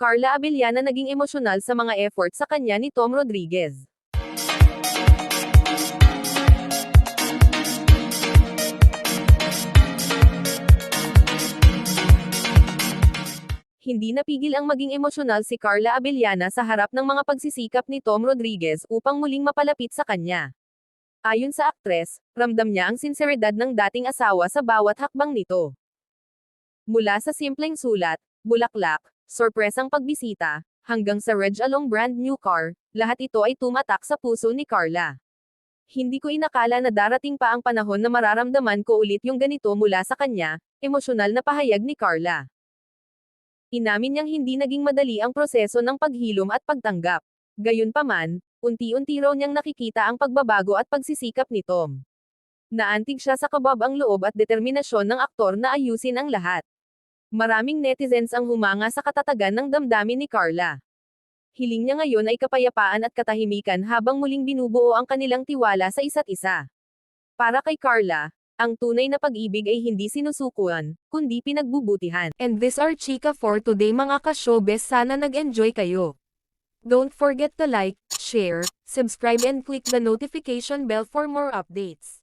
Carla Abellana naging emosyonal sa mga effort sa kanya ni Tom Rodriguez. Hindi napigil ang maging emosyonal si Carla Abellana sa harap ng mga pagsisikap ni Tom Rodriguez upang muling mapalapit sa kanya. Ayon sa aktres, ramdam niya ang sinseridad ng dating asawa sa bawat hakbang nito. Mula sa simpleng sulat, bulaklak, sorpresang pagbisita, hanggang sa Reg Along brand new car, lahat ito ay tumatak sa puso ni Carla. Hindi ko inakala na darating pa ang panahon na mararamdaman ko ulit yung ganito mula sa kanya, emosyonal na pahayag ni Carla. Inamin niyang hindi naging madali ang proseso ng paghilom at pagtanggap. Gayunpaman, unti-unti raw niyang nakikita ang pagbabago at pagsisikap ni Tom. Naantig siya sa kabab ang loob at determinasyon ng aktor na ayusin ang lahat. Maraming netizens ang humanga sa katatagan ng damdamin ni Carla. Hiling niya ngayon ay kapayapaan at katahimikan habang muling binubuo ang kanilang tiwala sa isa't isa. Para kay Carla, ang tunay na pag-ibig ay hindi sinusukuan, kundi pinagbubutihan. And this are Chika for today mga ka-showbiz sana nag-enjoy kayo. Don't forget to like, share, subscribe and click the notification bell for more updates.